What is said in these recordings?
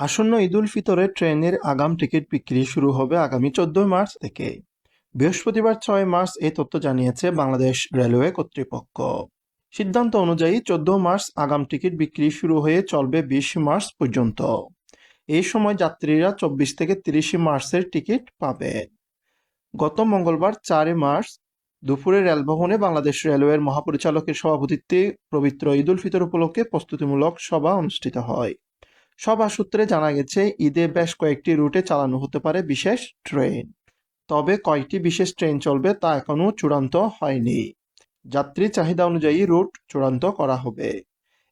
আসন্ন ঈদুল ফিতরে ট্রেনের আগাম টিকিট বিক্রি শুরু হবে আগামী চোদ্দই মার্চ থেকে। বৃহস্পতিবার ছয় মার্চ এই তথ্য জানিয়েছে বাংলাদেশ রেলওয়ে কর্তৃপক্ষ। সিদ্ধান্ত অনুযায়ী চোদ্দ মার্চ আগাম টিকিট বিক্রি শুরু হয়ে চলবে বিশ মার্চ পর্যন্ত। এই সময় যাত্রীরা চব্বিশ থেকে তিরিশে মার্চের টিকিট পাবে। গত মঙ্গলবার চারই মার্চ দুপুরে রেলভবনে বাংলাদেশ রেলওয়ের মহাপরিচালকের সভাপতিত্বে পবিত্র ঈদুল ফিতর উপলক্ষে প্রস্তুতিমূলক সভা অনুষ্ঠিত হয়। সভা সূত্রে জানা গেছে, ঈদে বেশ কয়েকটি রুটে চালানো হতে পারে বিশেষ ট্রেন। তবে কয়েকটি বিশেষ ট্রেন চলবে তা এখনও চূড়ান্ত হয়নি। যাত্রী চাহিদা অনুযায়ী রুট চূড়ান্ত করা হবে।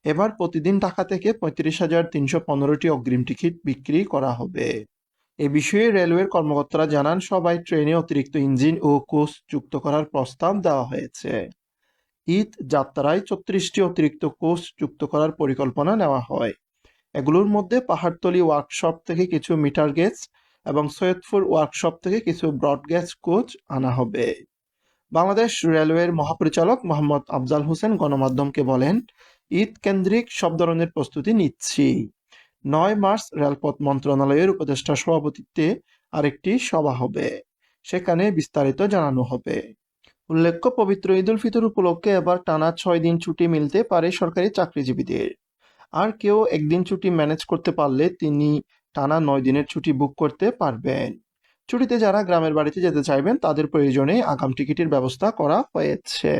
এবার প্রতিদিন ঢাকা থেকে পঁয়ত্রিশ হাজার তিনশো পনেরোটি অগ্রিম টিকিট বিক্রি করা হবে। এ বিষয়ে রেলওয়ের কর্মকর্তারা জানান, সবাই ট্রেনে অতিরিক্ত ইঞ্জিন ও কোচ যুক্ত করার প্রস্তাব দেওয়া হয়েছে। ঈদ যাত্রায় ছত্রিশটি অতিরিক্ত কোচ যুক্ত করার পরিকল্পনা নেওয়া হয়। এগুলোর মধ্যে পাহাড়তলি ওয়ার্কশপ থেকে কিছু মিটার গেজ এবং সৈয়দপুর ওয়ার্কশপ থেকে কিছু ব্রড গেজ কোচ আনা হবে। বাংলাদেশ রেলওয়ের মহাপরিচালক মোহাম্মদ আফজাল হোসেন গণমাধ্যমকে বলেন, ঈদ কেন্দ্রিক সব ধরনের প্রস্তুতি নিচ্ছি। নয় মার্চ রেলপথ মন্ত্রণালয়ের উপদেষ্টা সভাপতিত্বে আরেকটি সভা হবে। সেখানে বিস্তারিত জানানো হবে। উল্লেখ্য, পবিত্র ঈদুল ফিতর উপলক্ষে এবার টানা ছয় দিন ছুটি মিলতে পারে সরকারি চাকরিজীবীদের। আর কেউ একদিন ছুটি ম্যানেজ করতে পারলে তিনি টানা নয় দিনের ছুটি বুক করতে পারবেন। ছুটিতে যারা গ্রামের বাড়িতে যেতে চাইবেন, তাদের প্রয়োজনে আগাম টিকিটের ব্যবস্থা করা হয়েছে।